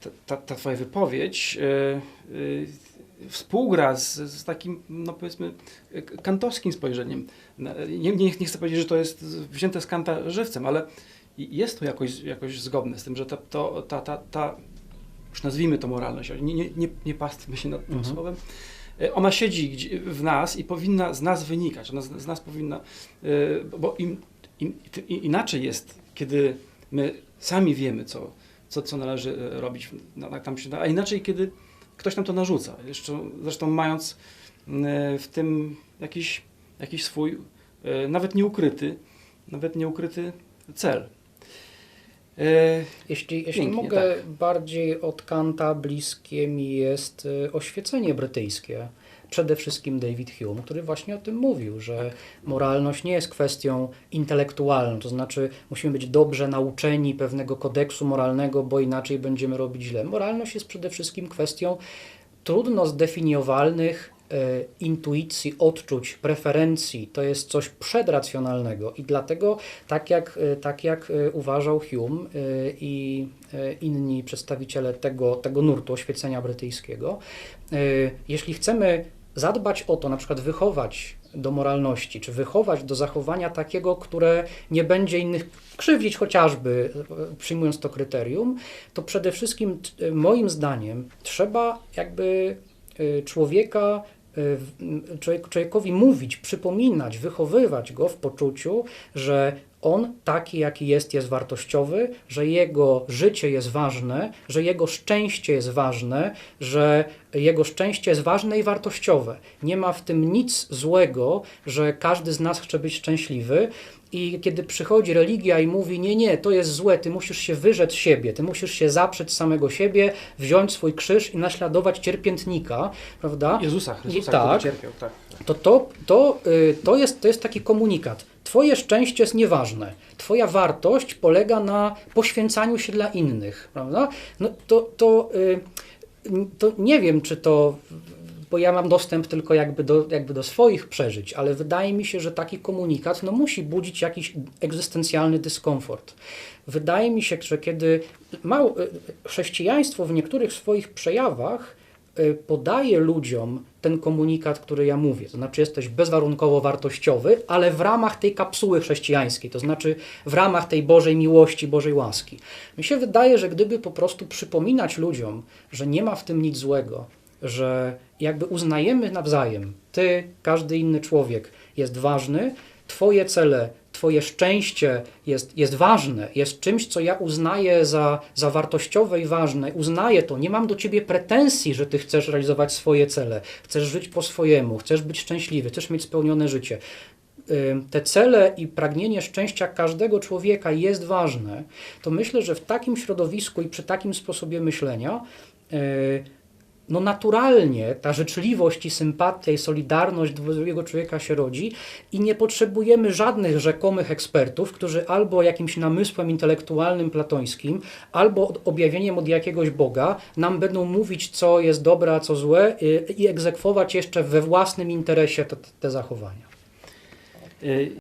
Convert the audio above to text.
ta, ta, ta twoja wypowiedź y, y, współgra z, z takim, no powiedzmy, kantowskim spojrzeniem. Nie, nie, nie chcę powiedzieć, że to jest wzięte z kanta żywcem, ale jest to jakoś, jakoś zgodne z tym, że ta, to, ta, ta, ta już nazwijmy to moralność, nie, nie, nie, nie pastwmy się nad tym Mhm. słowem, y, ona siedzi gdzie- w nas i powinna z nas wynikać, ona z, z nas powinna, bo im, im, inaczej jest, kiedy my sami wiemy, co, co, co należy e, robić, tam się, a inaczej, kiedy ktoś nam to narzuca. Jeszcze, zresztą mając e, w tym jakiś, jakiś swój, e, nawet nieukryty, nawet nieukryty cel. E, Jeśli, jeśli Pięknie, mogę, bardziej od Kanta bliskie mi jest y, oświecenie brytyjskie. Przede wszystkim David Hume, który właśnie o tym mówił, że moralność nie jest kwestią intelektualną, to znaczy musimy być dobrze nauczeni pewnego kodeksu moralnego, bo inaczej będziemy robić źle. Moralność jest przede wszystkim kwestią trudno zdefiniowalnych e, intuicji, odczuć, preferencji. To jest coś przedracjonalnego i dlatego tak jak, e, tak jak e, uważał Hume e, i e, inni przedstawiciele tego, tego nurtu oświecenia brytyjskiego, e, jeśli chcemy zadbać o to, na przykład wychować do moralności, czy wychować do zachowania takiego, które nie będzie innych krzywdzić chociażby, e, przyjmując to kryterium, to przede wszystkim e, moim zdaniem trzeba jakby e, człowieka, e, człowiek, człowiekowi mówić, przypominać, wychowywać go w poczuciu, że on taki, jaki jest, jest wartościowy, że jego życie jest ważne, że jego szczęście jest ważne, że jego szczęście jest ważne i wartościowe. Nie ma w tym nic złego, że każdy z nas chce być szczęśliwy. I kiedy przychodzi religia i mówi, nie, nie, to jest złe, ty musisz się wyrzec siebie, ty musisz się zaprzeć samego siebie, wziąć swój krzyż i naśladować cierpiętnika, prawda? Jezusa Chrystusa, I- tak. który cierpiał. Tak. to, to, to, y, to, jest, to jest taki komunikat. Twoje szczęście jest nieważne. Twoja wartość polega na poświęcaniu się dla innych, prawda? No to, to, y, to nie wiem, czy to, bo ja mam dostęp tylko jakby do, jakby do swoich przeżyć, ale wydaje mi się, że taki komunikat no, musi budzić jakiś egzystencjalny dyskomfort. Wydaje mi się, że kiedy mało, y, chrześcijaństwo w niektórych swoich przejawach y, podaje ludziom ten komunikat, który ja mówię. To znaczy, jesteś bezwarunkowo wartościowy, ale w ramach tej kapsuły chrześcijańskiej, to znaczy w ramach tej Bożej miłości, Bożej łaski. Mi się wydaje, że gdyby po prostu przypominać ludziom, że nie ma w tym nic złego, że jakby uznajemy nawzajem, ty, każdy inny człowiek jest ważny, twoje cele, twoje szczęście jest, jest ważne, jest czymś, co ja uznaję za, za wartościowe i ważne. Uznaję to, nie mam do ciebie pretensji, że ty chcesz realizować swoje cele, chcesz żyć po swojemu, chcesz być szczęśliwy, chcesz mieć spełnione życie. Te cele i pragnienie szczęścia każdego człowieka jest ważne, to myślę, że w takim środowisku i przy takim sposobie myślenia yy, no naturalnie ta życzliwość i sympatia i solidarność drugiego człowieka się rodzi i nie potrzebujemy żadnych rzekomych ekspertów, którzy albo jakimś namysłem intelektualnym platońskim, albo objawieniem od jakiegoś Boga nam będą mówić, co jest dobre, a co złe y, i egzekwować jeszcze we własnym interesie te, te zachowania. Y,